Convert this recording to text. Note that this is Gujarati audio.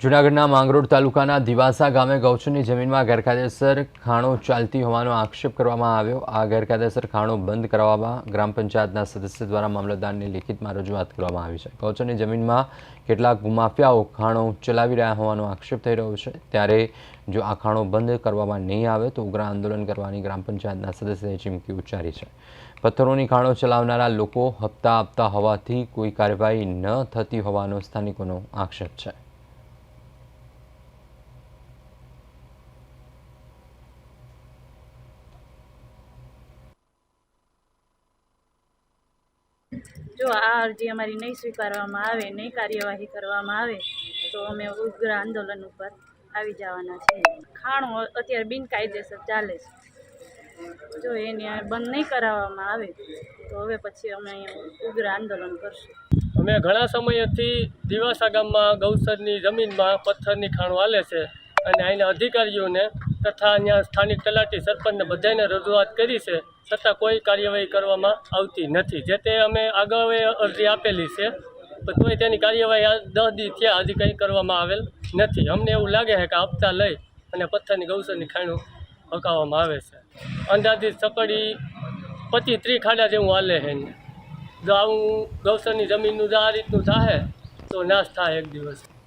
જૂનાગઢના માંગરોળ તાલુકાના દિવાસા ગામે ગૌચરની જમીનમાં ગેરકાયદેસર ખાણો ચાલતી હોવાનો આક્ષેપ કરવામાં આવ્યો. આ ગેરકાયદેસર ખાણો બંધ કરાવવામાં ગ્રામ પંચાયતના સદસ્ય દ્વારા મામલતદારને લિખિતમાં રજૂઆત કરવામાં આવી છે. ગૌચરની જમીનમાં કેટલાક ભૂમાફિયાઓ ખાણો ચલાવી રહ્યા હોવાનો આક્ષેપ થઈ રહ્યો છે. ત્યારે જો આ ખાણો બંધ કરવામાં નહીં આવે તો ઉગ્ર આંદોલન કરવાની ગ્રામ પંચાયતના સદસ્યએ ચીમકી ઉચ્ચારી છે. પથ્થરોની ખાણો ચલાવનારા લોકો હપ્તા આપતા હોવાથી કોઈ કાર્યવાહી ન થતી હોવાનો સ્થાનિકોનો આક્ષેપ છે. જો આ અરજી અમારી નહીં સ્વીકારવામાં આવે, નહીં કાર્યવાહી કરવામાં આવે, તો અમે ઉગ્ર આંદોલન ઉપર આવી જવાના છીએ. ખાણું અત્યારે બિનકાયદેસર ચાલે છે. જો એને બંધ નહીં કરાવવામાં આવે, તો હવે પછી અમે ઉગ્ર આંદોલન કરશું. અમે ઘણા સમયથી દિવાસા ગામમાં ગૌસરની જમીનમાં પથ્થરની ખાણો હાલે છે અને અહીંના અધિકારીઓને તથા અહીંયા સ્થાનિક તલાટી સરપંચને બધાને રજૂઆત કરી છે, છતાં કોઈ કાર્યવાહી કરવામાં આવતી નથી. જે તે અમે અગાઉ અરજી આપેલી છે, પણ તોય તેની કાર્યવાહી દસ દી થયા હજી કંઈ કરવામાં આવેલ નથી. અમને એવું લાગે છે કે આપતા લઈ અને પથ્થરની ગૌસરની ખાણું હકાવવામાં આવે છે. અંદાજિત સકડી પચીસ ત્રીસ ખાડા જેવું હાલે છે એને. જો આવું ગૌસરની જમીનનું જો આ રીતનું થાય તો નાશ થાય એક દિવસ.